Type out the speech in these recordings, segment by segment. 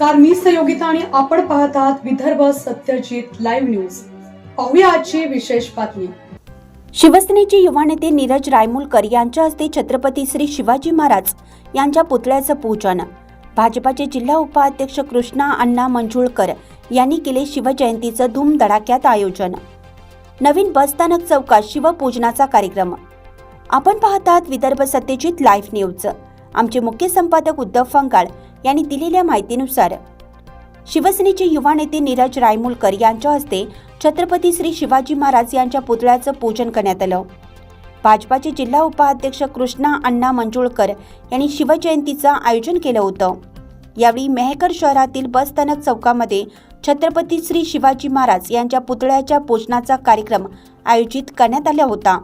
नमस्कार मी सहयोगिता आणि आपण पाहत आहात विदर्भ सत्यजित लाईव्ह न्यूज. पाहूया आजची विशेष बातमी. शिवसेनेचे युवा नेते नीरज रायमुलकर यांच्या हस्ते छत्रपती श्री शिवाजी महाराज यांच्या पुतळ्याचं पूजन. भाजपाचे जिल्हा उपाध्यक्ष कृष्णा अण्णा मंजुळकर यांनी केले शिवजयंतीचं धूमधडाक्यात आयोजन. नवीन बसस्थानक चौकात शिवपूजनाचा कार्यक्रम. आपण पाहतात विदर्भ सत्यजित लाईव्ह न्यूज. आमचे मुख्य संपादक उद्धव फंगाळ यांनी दिलेल्या माहितीनुसार शिवसेनेचे युवा नेते नीरज रायमुलकर यांच्या हस्ते छत्रपती श्री शिवाजी महाराज यांच्या पुतळ्याचं पूजन करण्यात आलं. भाजपाचे जिल्हा उपाध्यक्ष कृष्णा अण्णा मंजुळकर यांनी शिवजयंतीचं आयोजन केलं होतं. यावेळी मेहकर शहरातील बसस्थानक चौकामध्ये छत्रपती श्री शिवाजी महाराज यांच्या पुतळ्याच्या पूजनाचा कार्यक्रम आयोजित करण्यात आला होता.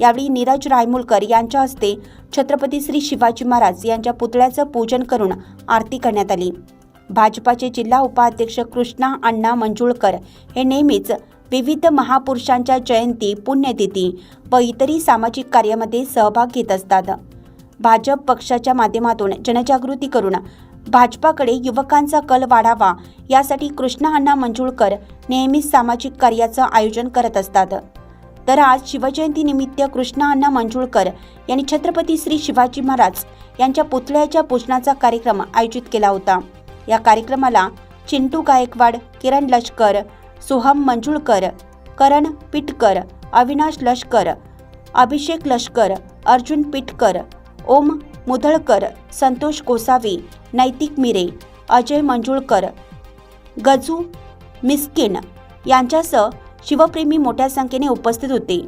यावेळी नीरज रायमुलकर यांच्या हस्ते छत्रपती श्री शिवाजी महाराज यांच्या पुतळ्याचं पूजन करून आरती करण्यात आली. भाजपाचे जिल्हा उपाध्यक्ष कृष्णा अण्णा मंजुळकर हे नेहमीच विविध महापुरुषांच्या जयंती पुण्यतिथी व इतरही सामाजिक कार्यामध्ये सहभाग घेत असतात. भाजप पक्षाच्या माध्यमातून जनजागृती करून भाजपाकडे युवकांचा कल वाढावा यासाठी कृष्णा अण्णा मंजुळकर नेहमीच सामाजिक कार्याचं आयोजन करत असतात. तर आज शिवजयंतीनिमित्त कृष्णा अण्णा मंजुळकर यांनी छत्रपती श्री शिवाजी महाराज यांच्या पुतळ्याच्या पूजनाचा कार्यक्रम आयोजित केला होता. या कार्यक्रमाला चिंटू गायकवाड किरण लष्कर सोहम मंजुळकर करण पिटकर अविनाश लष्कर अभिषेक लष्कर अर्जुन पिटकर ओम मुधळकर संतोष गोसावी नैतिक मिरे अजय मंजुळकर गजू मिस्किन यांच्यासह शिवप्रेमी मोठ्या संख्येने उपस्थित होते.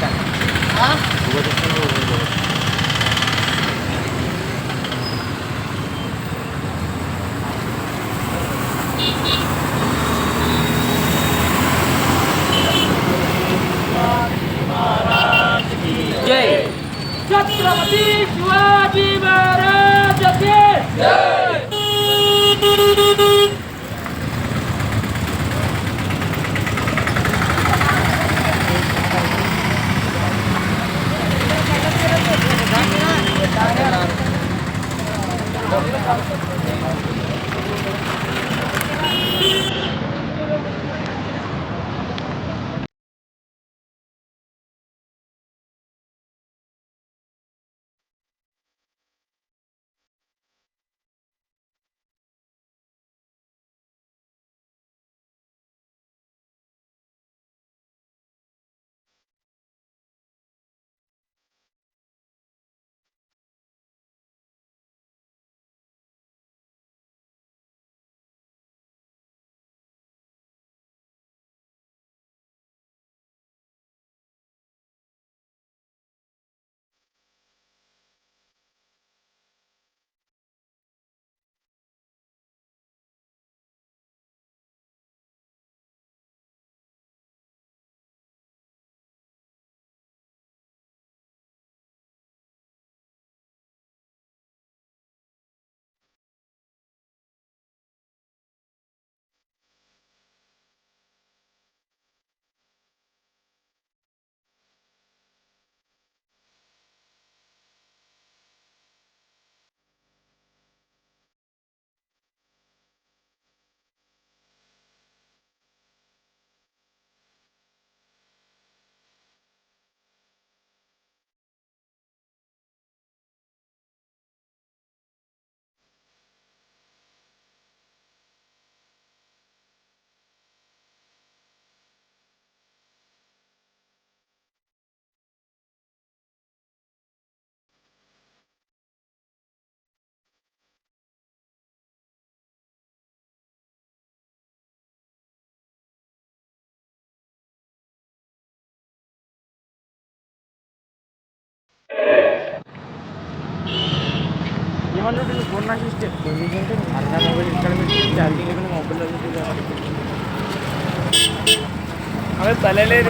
जय ఏమన్నా ఫోన్ నాకు ఇస్తే ఎందుకంటే అర్థం మొబైల్ ఇక్కడ పెట్టి ఛార్జింగ్ లేకుండా మొబైల్లో అవి తలలేదు